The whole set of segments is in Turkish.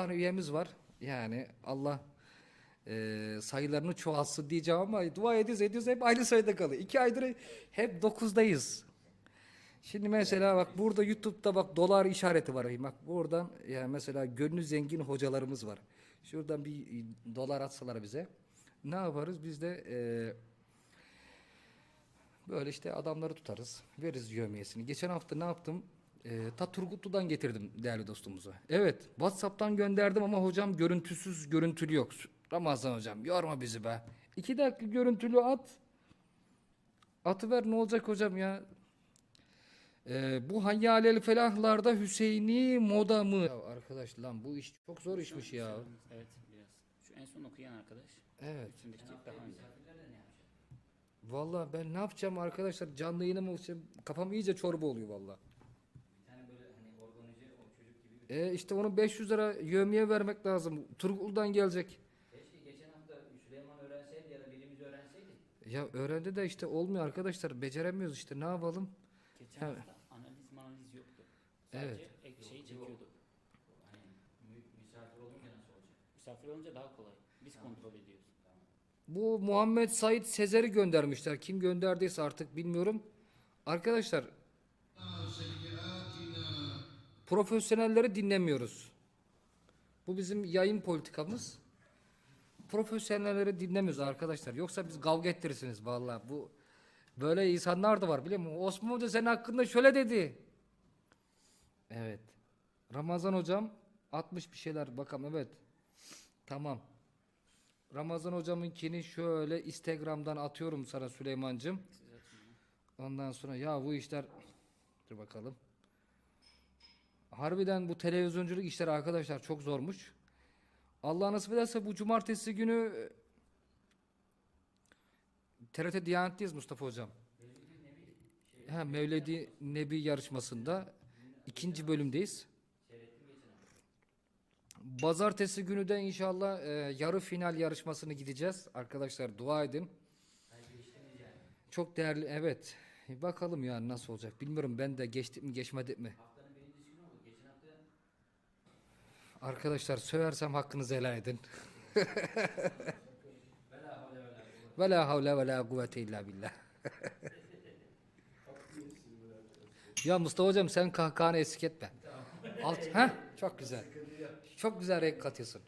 tane üyemiz var. Yani Allah e, sayılarını çoğalsın diyeceğim ama dua ediyoruz ediyoruz hep aynı sayıda kalıyor. İki aydır hep dokuzdayız. Şimdi mesela bak burada YouTube'da bak dolar işareti var. Bak buradan yani mesela gönlü zengin hocalarımız var. Şuradan bir dolar atsalar bize. Ne yaparız? Biz de e, böyle işte adamları tutarız. Veririz yövmiyesini. Geçen hafta ne yaptım? E, ta Turgutlu'dan getirdim değerli dostumuzu. Evet WhatsApp'tan gönderdim ama hocam görüntüsüz görüntülü yok. Ramazan hocam yorma bizi be. İki dakika görüntülü at. Atıver ne olacak hocam ya? Ee, bu hayyalel felahlarda Hüseyini moda mı? Ya arkadaş lan bu iş çok zor işmiş ya. Evet biraz. Şu en son okuyan arkadaş. Evet. Üstündeki daha önce. Vallahi ben ne yapacağım arkadaşlar? Canlı yayına mı? Kafam iyice çorba oluyor vallahi. E işte onu 500 lira yövmiye vermek lazım. Turgul'dan gelecek. Keşke geçen hafta Süleyman öğrenseydi ya da birimiz öğrenseydi. Ya öğrendi de işte olmuyor arkadaşlar. Beceremiyoruz işte. Ne yapalım? Geçen Evet. hafta analiz manaliz yoktu. Sadece Evet. ek şeyi çekiyordu. Hani misafir olunca nasıl olacak? Misafir olunca daha kolay. Biz kontrol ediyoruz. Bu Muhammed Said Sezer'i göndermişler. Kim gönderdiyse artık bilmiyorum. Arkadaşlar profesyonelleri dinlemiyoruz. Bu bizim yayın politikamız. Profesyonelleri dinlemiyoruz arkadaşlar. Yoksa biz kavga ettirirsiniz vallahi. Bu böyle insanlar da var biliyor musun? Osman Hoca senin hakkında şöyle dedi. Evet. Ramazan hocam atmış bir şeyler bakalım evet. Tamam. Ramazan hocamınkini şöyle Instagram'dan atıyorum sana onu. Ondan sonra ya bu işler dur bakalım. Harbiden bu televizyonculuk işleri arkadaşlar çok zormuş. Allah nasip ederse bu cumartesi günü e, TRT Diyanet'teyiz Mustafa hocam. Ha, Mevlidi Nebi yarışmasında ikinci bölümdeyiz. Pazartesi günü de inşallah e, yarı final yarışmasını gideceğiz. Arkadaşlar dua edin. Çok değerli evet. Bakalım yani nasıl olacak. Bilmiyorum ben de geçtik mi geçmedik mi. Haftanın birincisi günü oldu. Geçen hafta Arkadaşlar söversem hakkınızı helal edin. Ve la havle ve la kuvvete illa billah. ya Mustafa hocam sen kahkahanı eksik etme. Alt, ha çok güzel. Çok güzel renk katıyorsun.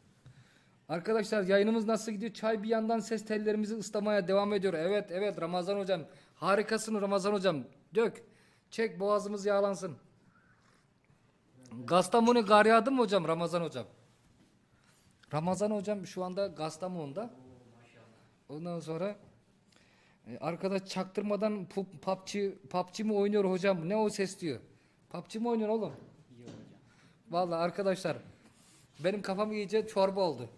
Arkadaşlar yayınımız nasıl gidiyor? Çay bir yandan ses tellerimizi ıslamaya devam ediyor. Evet evet Ramazan hocam. Harikasın Ramazan hocam. Dök. Çek boğazımız yağlansın. Gastamonu gar mı hocam Ramazan hocam? Ramazan hocam şu anda Gastamonu'da. Ondan sonra e, arkadaş çaktırmadan pu- PUBG, PUBG mi oynuyor hocam? Ne o ses diyor. PUBG mi oynuyor oğlum? Vallahi arkadaşlar benim kafam iyice çorba oldu.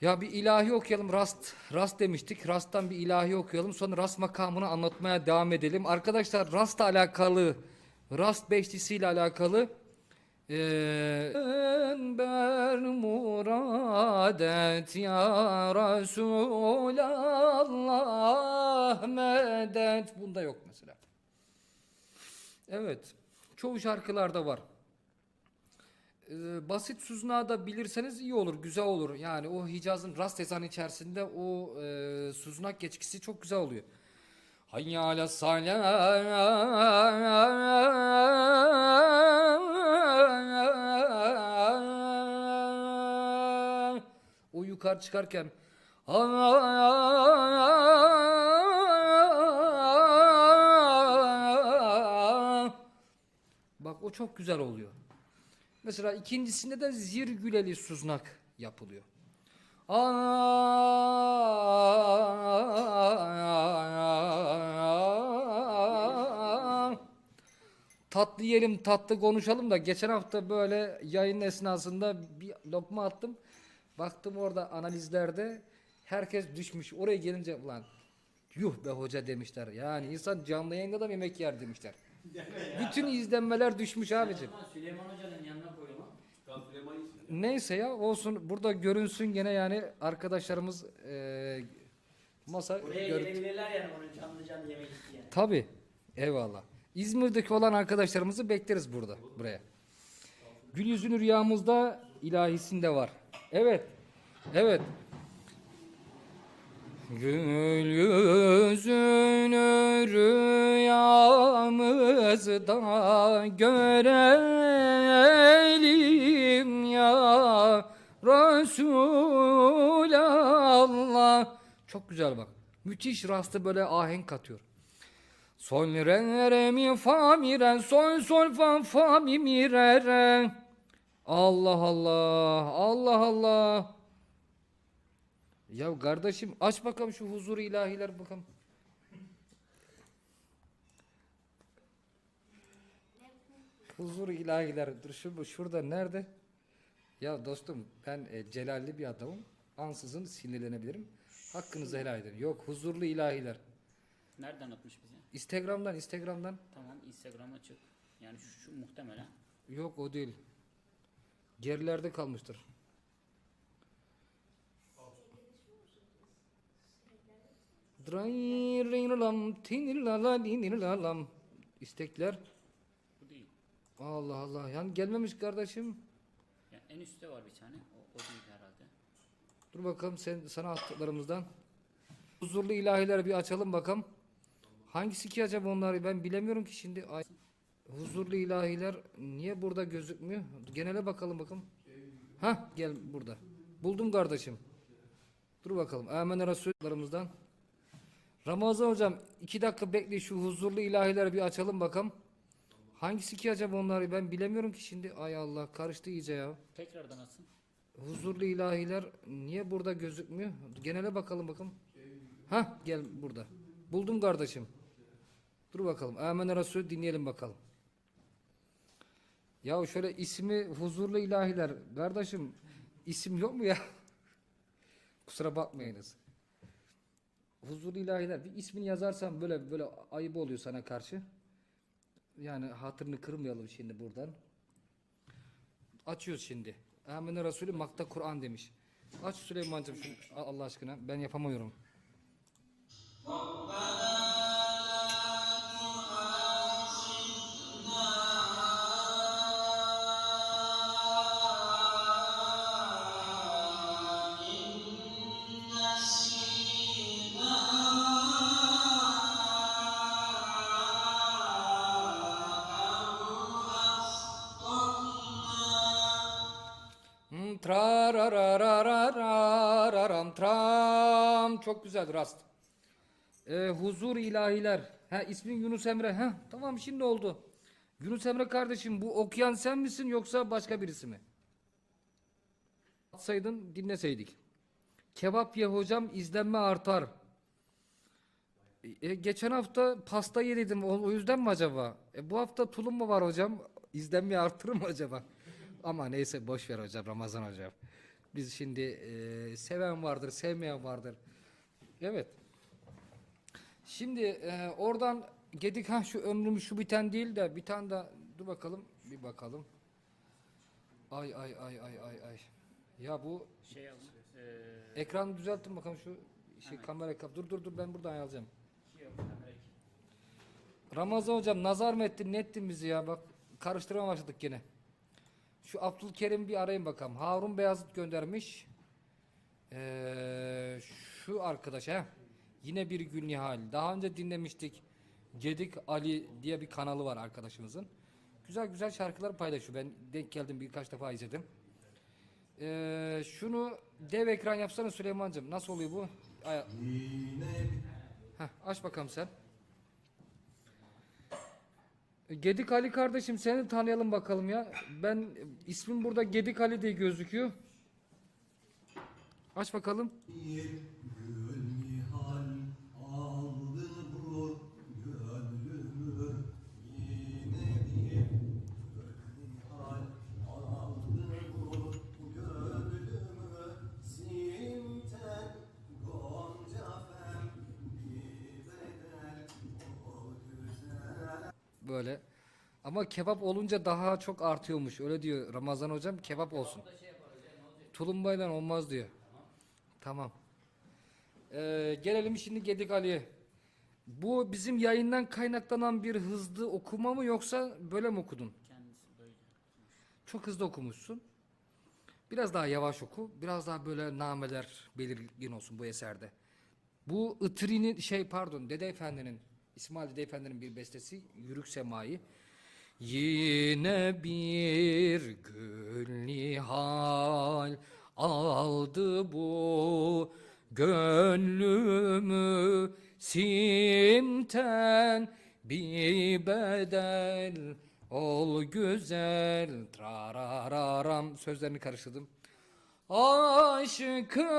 Ya bir ilahi okuyalım. Rast rast demiştik. Rast'tan bir ilahi okuyalım. Sonra rast makamını anlatmaya devam edelim. Arkadaşlar rastla alakalı rast beşlisiyle alakalı eee ben muradet ya Resulallah medet. Bunda yok mesela. Evet. Çoğu şarkılarda var. Ee, basit suzna da bilirseniz iyi olur, güzel olur. Yani o Hicaz'ın rast ezanı içerisinde o e, suznak geçkisi çok güzel oluyor. Ala salah. O yukarı çıkarken Bak o çok güzel oluyor. Mesela ikincisinde de zirgüleli suznak yapılıyor. Tatlı yiyelim, tatlı konuşalım da geçen hafta böyle yayın esnasında bir lokma attım. Baktım orada analizlerde herkes düşmüş. Oraya gelince ulan yuh be hoca demişler. Yani insan canlı yayında da mı yemek yer demişler. Bütün izlenmeler düşmüş abicim. Süleyman Hoca'nın yanına koyalım. Neyse ya olsun burada görünsün gene yani arkadaşlarımız eee masa Buraya gör- gelebilirler yani onu canlı canlı yemek isteyen. Tabi eyvallah. İzmir'deki olan arkadaşlarımızı bekleriz burada buraya. Gül yüzünü rüyamızda ilahisinde var. Evet. Evet. Gül yüzünü rüyamızda görelim ya Resulallah. Çok güzel bak. Müthiş rastı böyle ahenk katıyor. Sol re re mi fa mi re sol sol fa fa mi mi re re. Allah Allah Allah Allah. Ya kardeşim aç bakalım şu huzur ilahiler bakalım. Huzur ilahiler. Dur şu, şurada nerede? Ya dostum ben e, celalli bir adamım. Ansızın sinirlenebilirim. Hakkınızı helal edin. Yok huzurlu ilahiler. Nereden atmış bize? Instagram'dan Instagram'dan. Tamam Instagram'a çık. Yani şu, şu muhtemelen. Yok o değil. Gerilerde kalmıştır. İstekler. Bu değil. Allah Allah. Yani gelmemiş kardeşim. Yani en üstte var bir tane. O, o değil herhalde. Dur bakalım sen sana attıklarımızdan. Huzurlu ilahiler bir açalım bakalım. Hangisi ki acaba onları ben bilemiyorum ki şimdi. Ay. Huzurlu ilahiler niye burada gözükmüyor? Genele bakalım bakalım. Ha gel burada. Buldum kardeşim. Dur bakalım. Amen Resullarımızdan. Ramazan hocam iki dakika bekle şu huzurlu ilahileri bir açalım bakalım. Hangisi ki acaba onları ben bilemiyorum ki şimdi. Ay Allah karıştı iyice ya. Tekrardan atsın. Huzurlu ilahiler niye burada gözükmüyor? Genele bakalım bakalım. Ha gel burada. Buldum kardeşim. Dur bakalım. Amen Resul dinleyelim bakalım. Ya şöyle ismi huzurlu ilahiler. Kardeşim isim yok mu ya? Kusura bakmayınız. Huzurlu ilahiler. Bir ismini yazarsan böyle böyle ayıp oluyor sana karşı. Yani hatırını kırmayalım şimdi buradan. Açıyoruz şimdi. Amin Resulü Makta Kur'an demiş. Aç Süleyman'cığım Allah aşkına. Ben yapamıyorum. Hmm, trararararararam, tram. Çok güzel rast. Ee, huzur ilahiler. Ha ismin Yunus Emre. Ha tamam şimdi oldu. Yunus Emre kardeşim bu okuyan sen misin yoksa başka birisi mi? Atsaydın dinleseydik. Kebap ye hocam izlenme artar. E, geçen hafta pasta yedim o, o yüzden mi acaba? E, bu hafta tulum mu var hocam? İzlenme artırır mı acaba? Ama neyse boş ver hocam Ramazan hocam. Biz şimdi e, seven vardır, sevmeyen vardır. Evet. Şimdi e, oradan gedik ha şu ömrümüz şu biten değil de bir tane daha dur bakalım bir bakalım. Ay ay ay ay ay ay. Ya bu Şey. Eee ekranı düzeltin bakalım şu şey kamera kap. Dur dur dur ben buradan alacağım. şey. Ramazan hocam nazar mı ettin ne ettin bizi ya bak karıştırma başladık gene. Şu Abdülkerim bir arayın bakalım. Harun Beyazıt göndermiş. Ee, şu arkadaş ha. Yine bir gün Nihal. Daha önce dinlemiştik. Gedik Ali diye bir kanalı var arkadaşımızın. Güzel güzel şarkılar paylaşıyor. Ben denk geldim birkaç defa izledim. Ee, şunu dev ekran yapsana Süleyman'cığım. Nasıl oluyor bu? Ay- Heh, aç bakalım sen. Gedik Ali kardeşim seni tanıyalım bakalım ya. Ben ismim burada Gedik Ali diye gözüküyor. Aç bakalım. Böyle. Ama kebap olunca daha çok artıyormuş. Öyle diyor Ramazan hocam. Kebap olsun. Tulumbayla olmaz diyor. Tamam. Ee, gelelim şimdi Gedik Ali'ye. Bu bizim yayından kaynaklanan bir hızlı okuma mı yoksa böyle mi okudun? Kendisi böyle. Çok hızlı okumuşsun. Biraz daha yavaş oku. Biraz daha böyle nameler belirgin olsun bu eserde. Bu Itri'nin şey pardon Dede Efendi'nin İsmail Dede Efendi'nin bir bestesi Yürük Semai. Yine bir gül nihal aldı bu gönlümü simten bir bedel ol güzel trarararam sözlerini karıştırdım. Aşkıram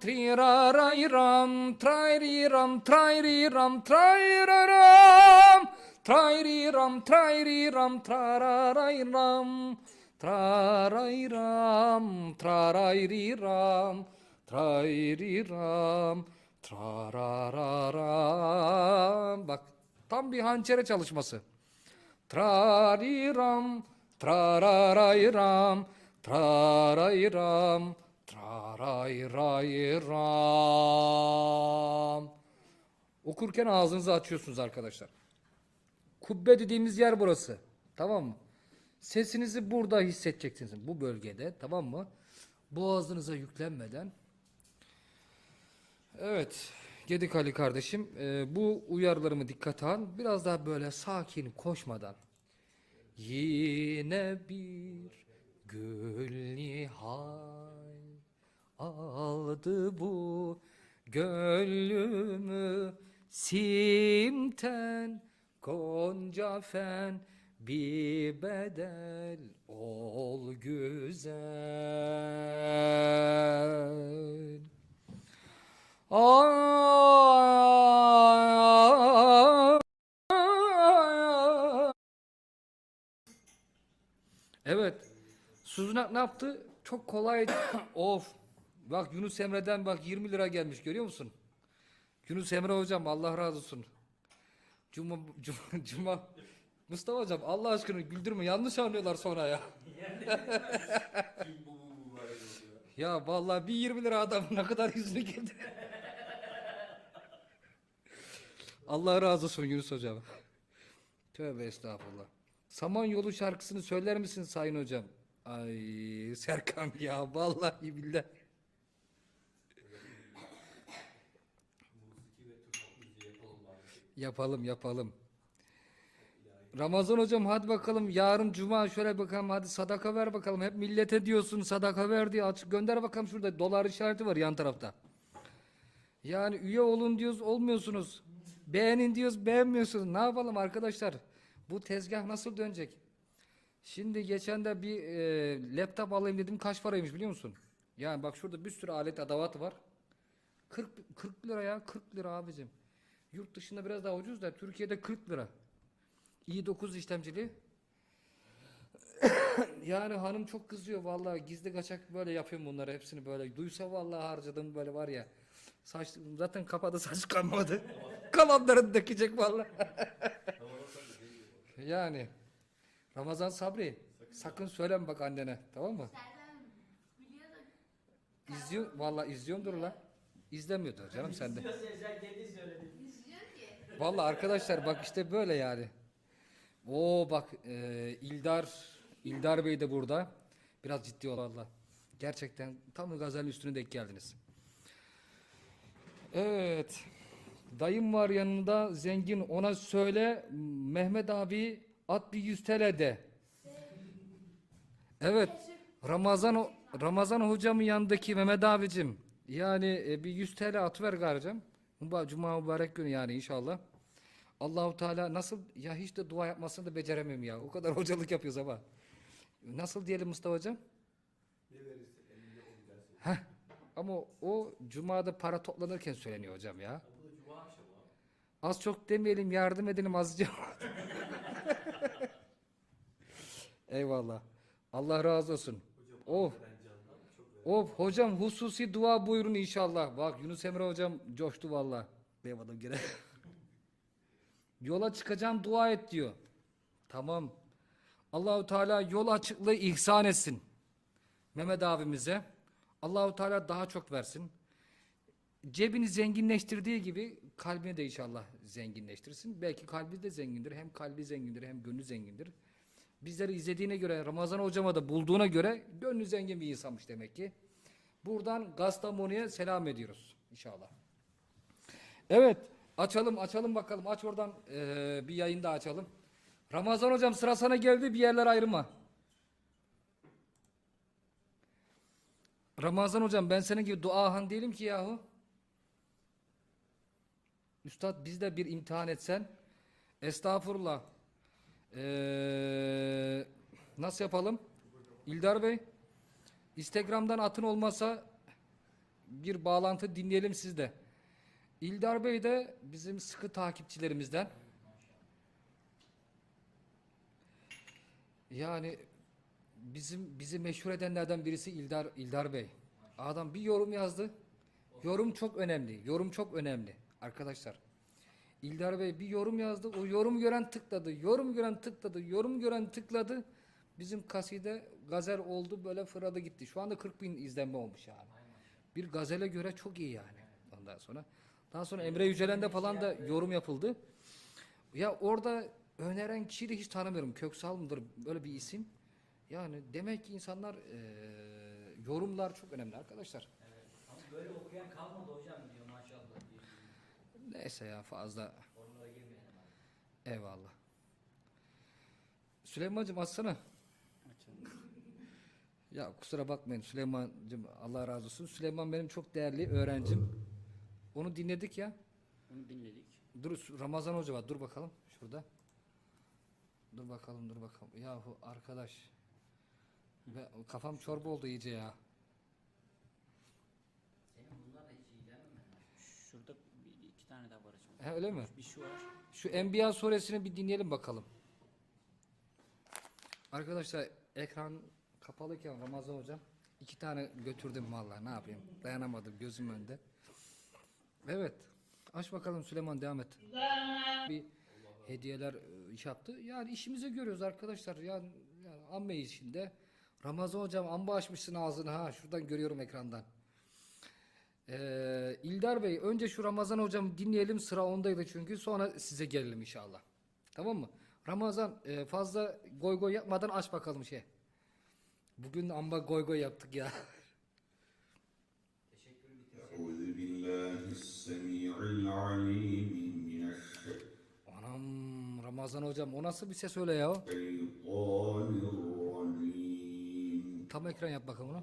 trirarayram trayriram trayriram trayraram trayriram trayriram trararayram trarayram trarayriram trayriram trarararam bak tam bir hançere çalışması. Trariram, trararayram, trarayram, trarayrayram. Okurken ağzınızı açıyorsunuz arkadaşlar. Kubbe dediğimiz yer burası. Tamam mı? Sesinizi burada hissedeceksiniz. Bu bölgede. Tamam mı? Boğazınıza yüklenmeden. Evet. Gedik Ali kardeşim. e, bu uyarılarımı dikkate al. Biraz daha böyle sakin koşmadan. Yine bir gül nihal aldı bu gönlümü simten gonca fen bir bedel ol güzel. Ay. Suzunak ne yaptı? Çok kolay. of. Bak Yunus Emre'den bak 20 lira gelmiş görüyor musun? Yunus Emre hocam Allah razı olsun. Cuma, cuma, cuma. Mustafa hocam Allah aşkına güldürme yanlış anlıyorlar sonra ya. ya vallahi bir 20 lira adam ne kadar yüzünü güldü. Allah razı olsun Yunus hocam. Tövbe estağfurullah. Samanyolu şarkısını söyler misin Sayın hocam? Ay Serkan ya vallahi billahi. Yapalım yapalım. Ramazan hocam hadi bakalım yarın cuma şöyle bakalım hadi sadaka ver bakalım. Hep millete diyorsun sadaka ver diye aç gönder bakalım şurada dolar işareti var yan tarafta. Yani üye olun diyoruz olmuyorsunuz. Beğenin diyoruz beğenmiyorsunuz. Ne yapalım arkadaşlar? Bu tezgah nasıl dönecek? Şimdi geçen de bir e, laptop alayım dedim kaç paraymış biliyor musun? Yani bak şurada bir sürü alet adavat var. 40, 40 lira ya 40 lira abicim. Yurt dışında biraz daha ucuz da Türkiye'de 40 lira. i9 işlemcili. yani hanım çok kızıyor vallahi gizli kaçak böyle yapıyorum bunları hepsini böyle. Duysa vallahi harcadım böyle var ya. Saç zaten kafada saç kalmadı. Kalanlarını dökecek vallahi. yani Ramazan Sabri sakın söyleme bak annene tamam mı? İzliyor vallahi izliyordur la. İzlemiyordur canım sende. Söyledin. Vallahi arkadaşlar bak işte böyle yani. Oo bak e, İldar İldar Bey de burada. Biraz ciddi ol valla. Gerçekten tam gazel üstüne denk geldiniz. Evet. Dayım var yanında zengin ona söyle Mehmet abi at bir 100 TL de. Evet. Ramazan Ramazan hocamın yanındaki Mehmet abicim. Yani e, bir 100 TL atıver garcım. Müba- Cuma mübarek günü yani inşallah. Allahu Teala nasıl ya hiç de dua yapmasını da beceremiyorum ya. O kadar hocalık yapıyoruz ama. Nasıl diyelim Mustafa hocam? Heh. Ama o cumada para toplanırken söyleniyor hocam ya. Az çok demeyelim yardım edelim azıcık. Eyvallah. Allah razı olsun. Of. Of hocam hususi dua buyurun inşallah. Bak Yunus Emre hocam coştu valla. Eyvallah gene. Yola çıkacağım dua et diyor. Tamam. Allahu Teala yol açıklığı ihsan etsin. Mehmet abimize. Allahu Teala daha çok versin. Cebini zenginleştirdiği gibi kalbini de inşallah zenginleştirsin. Belki kalbi de zengindir. Hem kalbi zengindir hem gönlü zengindir. Bizleri izlediğine göre, Ramazan hocama da bulduğuna göre gönlü zengin bir insanmış demek ki. Buradan Gastamonu'ya selam ediyoruz inşallah. Evet, açalım açalım bakalım. Aç oradan eee, bir yayın daha açalım. Ramazan hocam sıra sana geldi bir yerler ayrılma. Ramazan hocam ben senin gibi duahan değilim ki yahu. Üstad biz de bir imtihan etsen. Estağfurullah. Ee, nasıl yapalım? İldar Bey. Instagram'dan atın olmasa bir bağlantı dinleyelim sizde. İldar Bey de bizim sıkı takipçilerimizden. Yani bizim bizi meşhur edenlerden birisi İldar İldar Bey. Adam bir yorum yazdı. Yorum çok önemli. Yorum çok önemli arkadaşlar. İldar Bey bir yorum yazdı. O yorum gören tıkladı. Yorum gören tıkladı. Yorum gören tıkladı. Bizim kaside gazel oldu böyle fırladı gitti. Şu anda 40 bin izlenme olmuş yani. Bir gazele göre çok iyi yani. Ondan sonra. Daha sonra Emre Yücelen'de falan da yorum yapıldı. Ya orada öneren kişiyi de hiç tanımıyorum. Köksal mıdır böyle bir isim. Yani demek ki insanlar eee, yorumlar çok önemli arkadaşlar. Ama böyle okuyan kalmadı hocam. Neyse ya fazla eyvallah. Süleyman'cığım açsana. Ya kusura bakmayın Süleyman'cığım Allah razı olsun. Süleyman benim çok değerli öğrencim. Onu dinledik ya. Onu dinledik. Dur Ramazan Hoca var. Dur bakalım şurada. Dur bakalım dur bakalım. Yahu arkadaş. Ve kafam çorba oldu iyice ya. Senin bunlarla hiç ilgilenmemen Şurada bir, iki tane daha var hocam. He, öyle mi? Bir şu var. Şu Enbiya suresini bir dinleyelim bakalım. Arkadaşlar ekran kapalıyken Ramazan hocam iki tane götürdüm vallahi ne yapayım dayanamadım gözüm önünde. Evet aç bakalım Süleyman devam et. Bir hediyeler e, iş yaptı. Yani işimizi görüyoruz arkadaşlar. Yani, yani amme işinde. Ramazan hocam amba açmışsın ağzını ha şuradan görüyorum ekrandan. Ee, İldar Bey önce şu Ramazan hocam dinleyelim sıra ondaydı çünkü sonra size gelelim inşallah. Tamam mı? Ramazan e, fazla goy goy yapmadan aç bakalım şey. Bugün amba goy goy yaptık ya. Anam Ramazan hocam o nasıl bir ses öyle ya? Tam ekran yap bakalım onu.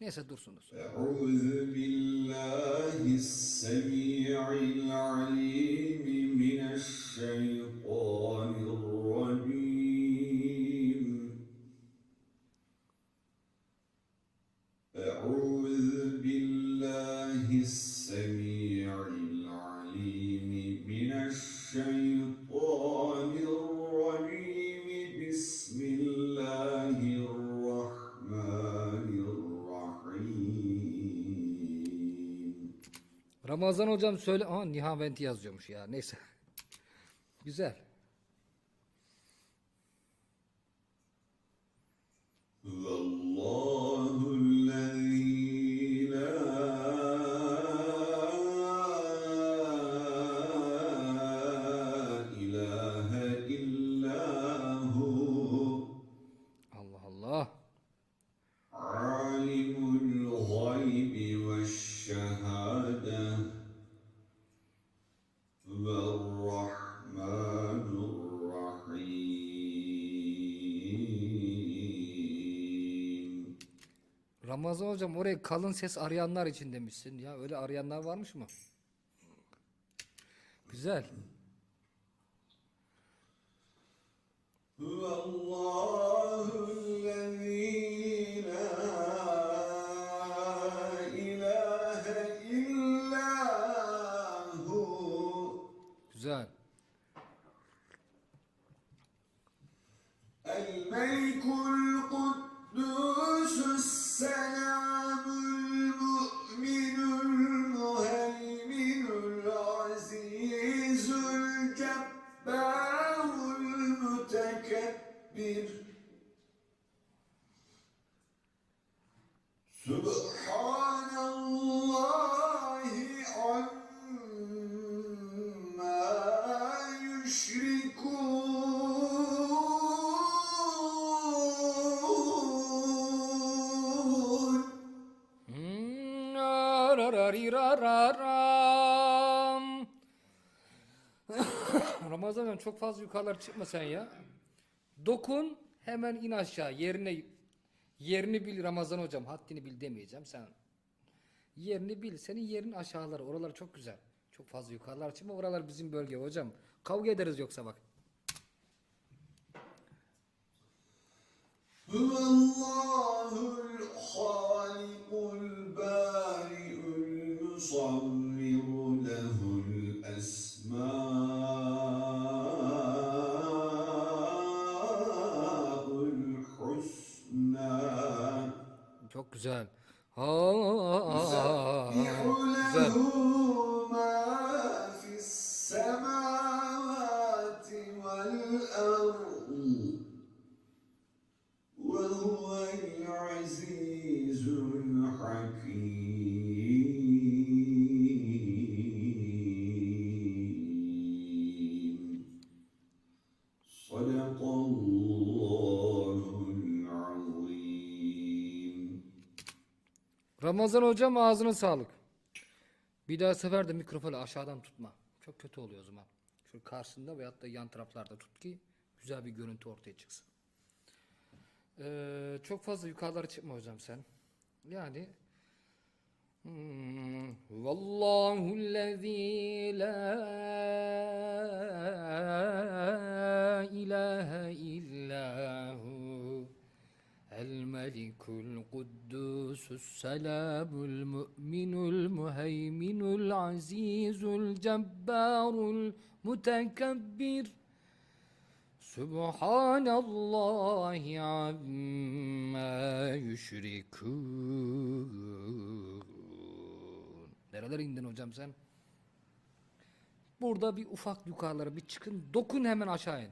Neyse dursun dursun. Euzu billahi semi'il alim mineşşeytanirracim. Ramazan hocam söyle. Aa Nihaventi yazıyormuş ya. Neyse. Güzel. Hocam oraya kalın ses arayanlar için demişsin. Ya öyle arayanlar varmış mı? Güzel. هو Ramazan hocam çok fazla yukarılar çıkma sen ya. Dokun hemen in aşağı yerine yerini bil Ramazan hocam haddini bil demeyeceğim sen. Yerini bil senin yerin aşağıları oralar çok güzel. Çok fazla yukarılar çıkma oralar bizim bölge hocam. Kavga ederiz yoksa bak. هو güzel. Ha, güzel. Ramazan hocam ağzına sağlık. Bir daha sefer de mikrofonu aşağıdan tutma. Çok kötü oluyor o zaman. Şu karşısında veyahut da yan taraflarda tut ki güzel bir görüntü ortaya çıksın. Ee, çok fazla yukarılara çıkma hocam sen. Yani Hmm. Vallahu lezî la ilahe illahu الملك القدوس السلام المؤمن المهيمن العزيز الجبار المتكبر سبحان الله عما يشركون Nerelere indin hocam sen? Burada bir ufak yukarılara bir çıkın. Dokun hemen aşağı in.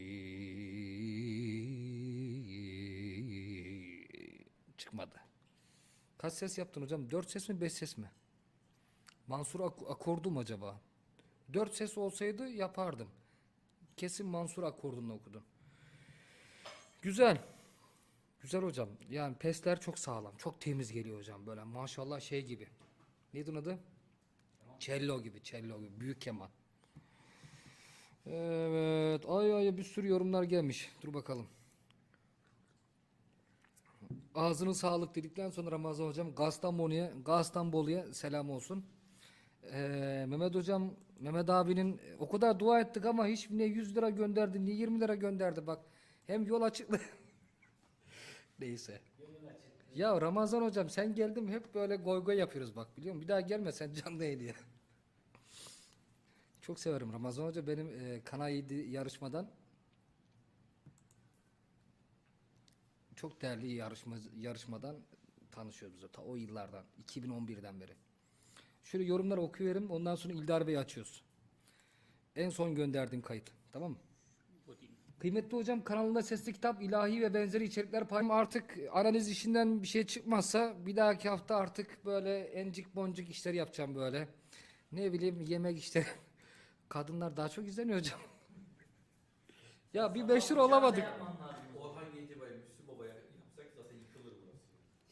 Çıkmadı. Kaç ses yaptın hocam? Dört ses mi beş ses mi? Mansur ak- akordu acaba? Dört ses olsaydı yapardım. Kesin Mansur akordunla okudun. Güzel. Güzel hocam. Yani pesler çok sağlam. Çok temiz geliyor hocam. Böyle maşallah şey gibi. Neydi adı? Cello gibi. Cello gibi. Büyük keman. Evet. Ay ay bir sürü yorumlar gelmiş. Dur bakalım. Ağzının sağlık dedikten sonra Ramazan hocam Gastamonu'ya, Gastanbolu'ya selam olsun. Ee, Mehmet hocam, Mehmet abinin o kadar dua ettik ama hiç ne 100 lira gönderdi, ne 20 lira gönderdi bak. Hem yol açıklı. Neyse. Ya Ramazan hocam sen geldin mi hep böyle goy goy yapıyoruz bak biliyor musun? Bir daha gelme sen canlı yayın Çok severim Ramazan hoca benim e, Kanal 7 yarışmadan çok değerli yarışma, yarışmadan tanışıyoruz. Ta o yıllardan. 2011'den beri. Şöyle yorumları okuyuverim. Ondan sonra İldar Bey'i açıyoruz. En son gönderdiğim kayıt. Tamam mı? Kıymetli hocam kanalında sesli kitap, ilahi ve benzeri içerikler paylaşım. Artık analiz işinden bir şey çıkmazsa bir dahaki hafta artık böyle encik boncuk işleri yapacağım böyle. Ne bileyim yemek işleri. Kadınlar daha çok izleniyor hocam. ya bir meşhur olamadık.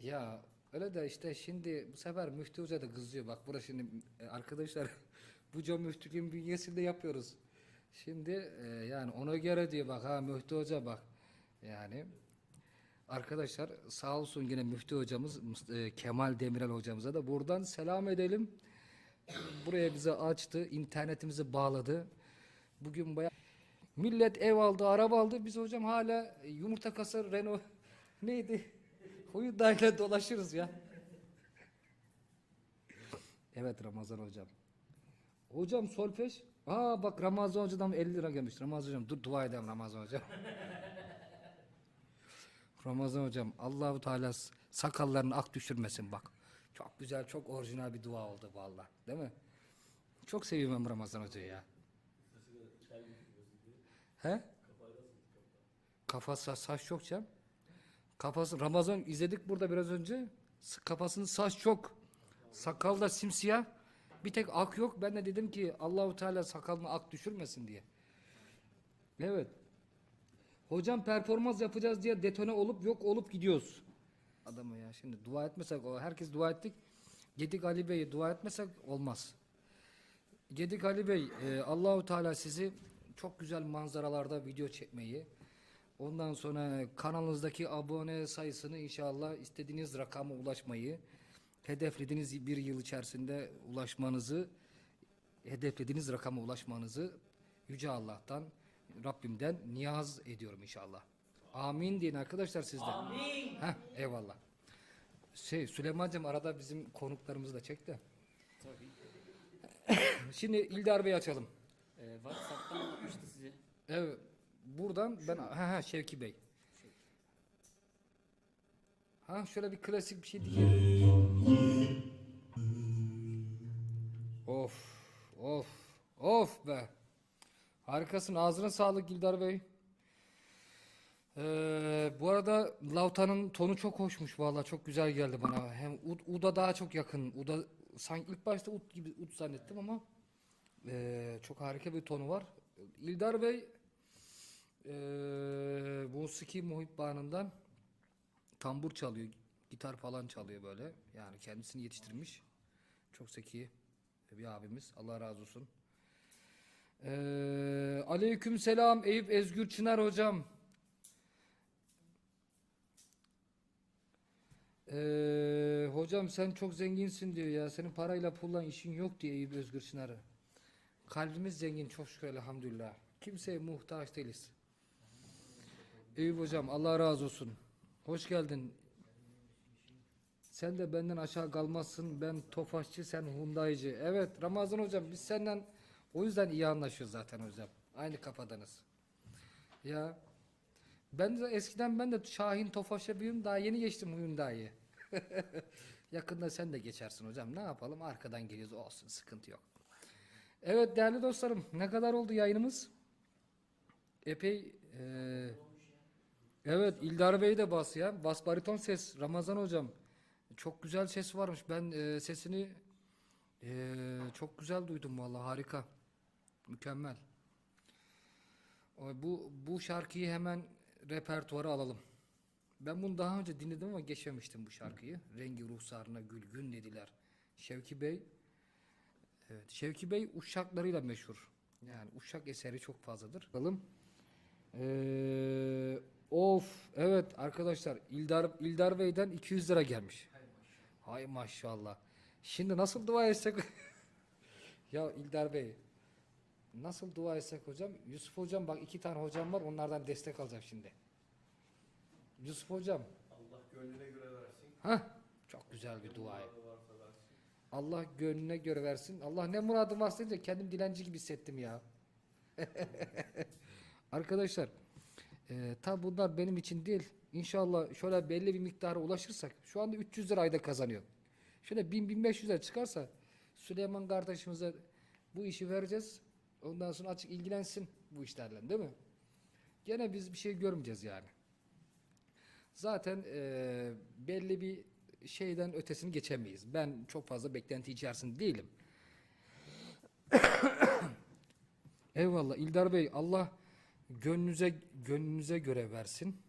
Ya öyle de işte şimdi bu sefer Müftü Hoca da kızıyor. Bak burası şimdi e, arkadaşlar bu Can Müftülüğün bünyesinde yapıyoruz. Şimdi e, yani ona göre diyor bak ha Müftü Hoca bak. Yani arkadaşlar sağ olsun yine Müftü Hocamız e, Kemal Demirel Hocamıza da buradan selam edelim. Buraya bize açtı, internetimizi bağladı. Bugün bayağı millet ev aldı, araba aldı. Biz hocam hala yumurta kasa Renault neydi? Hyundai'yle dolaşırız ya. Evet Ramazan hocam. Hocam solfej. Aa bak Ramazan hocadan 50 lira gelmiş. Ramazan hocam dur dua edelim Ramazan hocam. Ramazan hocam Allahu Teala sakallarını ak düşürmesin bak. Çok güzel, çok orijinal bir dua oldu vallahi. Değil mi? Çok seviyorum Ramazan Hoca'yı ya. He? Kafası saç çok canım. Kafası Ramazan izledik burada biraz önce. Kafasının saç çok. Sakal da simsiyah. Bir tek ak yok. Ben de dedim ki Allahu Teala sakalını ak düşürmesin diye. Evet. Hocam performans yapacağız diye detone olup yok olup gidiyoruz. Adamı ya şimdi dua etmesek o herkes dua ettik. Gedik Ali Bey'e dua etmesek olmaz. Gedik Ali Bey, e, Allahu Teala sizi çok güzel manzaralarda video çekmeyi, ondan sonra kanalınızdaki abone sayısını inşallah istediğiniz rakama ulaşmayı, hedeflediğiniz bir yıl içerisinde ulaşmanızı, hedeflediğiniz rakama ulaşmanızı Yüce Allah'tan, Rabbimden niyaz ediyorum inşallah. Amin deyin arkadaşlar sizden. Amin. Heh, eyvallah. Şey Süleyman'cığım arada bizim konuklarımızı da çek de. Tabii. Şimdi İldar Bey açalım. Ee, WhatsApp'tan atmıştı size. Evet. Buradan ben ha ha Şevki Bey. Ha şöyle bir klasik bir şey diyeceğim. Of of of be. Harikasın. Ağzına sağlık İldar Bey. Ee, bu arada Lauta'nın tonu çok hoşmuş vallahi çok güzel geldi bana. Hem ud, Uda daha çok yakın. Uda sanki ilk başta Ud gibi Ud zannettim ama ee, çok harika bir tonu var. İldar Bey ee, musiki muhibbanından tambur çalıyor, gitar falan çalıyor böyle. Yani kendisini yetiştirmiş. Çok zeki bir abimiz. Allah razı olsun. Ee, aleyküm selam Eyüp Ezgür Çınar hocam. Ee, hocam sen çok zenginsin diyor ya. Senin parayla pulla işin yok diye Eyüp Özgür Çınar'ı. Kalbimiz zengin çok şükür elhamdülillah. Kimseye muhtaç değiliz. Eyüp hocam Allah razı olsun. Hoş geldin. Sen de benden aşağı kalmazsın. Ben Tofaşçı, sen Hundaycı. Evet Ramazan hocam biz senden o yüzden iyi anlaşıyoruz zaten hocam. Aynı kafadanız. Ya ben de eskiden ben de Şahin Tofaş'a büyüdüm. Daha yeni geçtim Hyundai'ye. Yakında sen de geçersin hocam. Ne yapalım? Arkadan geliyoruz. Olsun sıkıntı yok. Evet değerli dostlarım. Ne kadar oldu yayınımız? Epey eee, Evet İldar Bey de bas ya. Bas bariton ses. Ramazan hocam. Çok güzel ses varmış. Ben eee, sesini eee, çok güzel duydum vallahi harika. Mükemmel. Bu bu şarkıyı hemen repertuara alalım. Ben bunu daha önce dinledim ama geçmemiştim bu şarkıyı. Rengi ruhsarına gül gün dediler. Şevki Bey Evet, Şevki Bey uşaklarıyla meşhur. Yani uşak eseri çok fazladır. Bakalım. Ee, of evet arkadaşlar İldar İldar Bey'den 200 lira gelmiş. Hay maşallah. Şimdi nasıl dua etsek? ya İldar Bey nasıl dua etsek hocam? Yusuf hocam bak iki tane hocam var onlardan destek alacağım şimdi. Yusuf hocam. Allah gönlüne göre versin. Hah çok güzel bir dua. Allah gönlüne göre versin. Allah ne muradım varsa kendim dilenci gibi hissettim ya. Arkadaşlar e, tabi bunlar benim için değil. İnşallah şöyle belli bir miktara ulaşırsak şu anda 300 lira ayda kazanıyor. Şöyle 1000-1500 lira çıkarsa Süleyman kardeşimize bu işi vereceğiz. Ondan sonra açık ilgilensin bu işlerle değil mi? Gene biz bir şey görmeyeceğiz yani. Zaten e, belli bir şeyden ötesini geçemeyiz. Ben çok fazla beklenti içerisinde değilim. Eyvallah İldar Bey Allah gönlünüze gönlünüze göre versin.